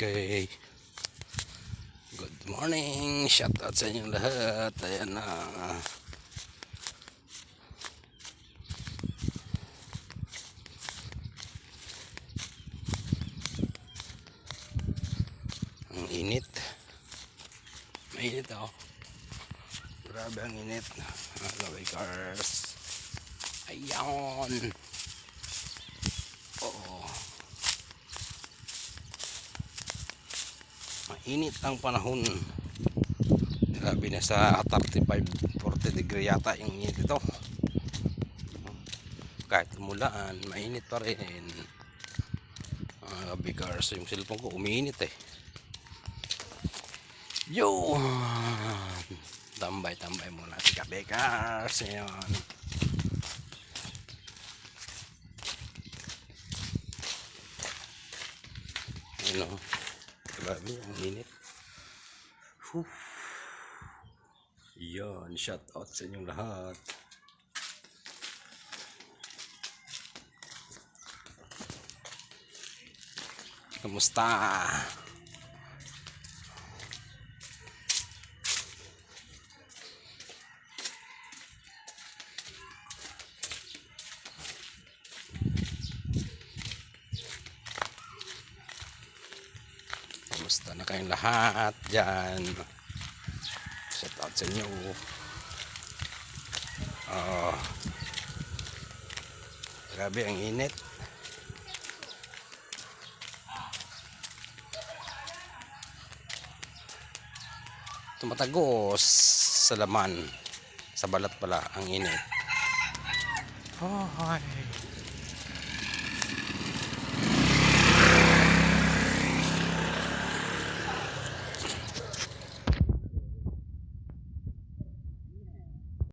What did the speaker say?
Okay. Good morning. Shout out sa inyong lahat. Ayan na. Ang init. Mainit ako. Grabe ang init. Mga cars. Ayan. Oo. Mainit ang panahon. Grabe na sa 35, 40 degree yata yung init ito. Kahit umulan, mainit pa rin. Mga bigars, yung cellphone ko umiinit eh. Yo! Tambay-tambay muna si Kabekars. Ayan. Ano? Grabe, ang init. Whew. Yan, shout out sa inyong lahat. Kamusta? Kamusta na kayong lahat dyan? Shout out sa inyo. Oh. Grabe ang init. Tumatagos sa laman. Sa balat pala ang init. Oh, hi.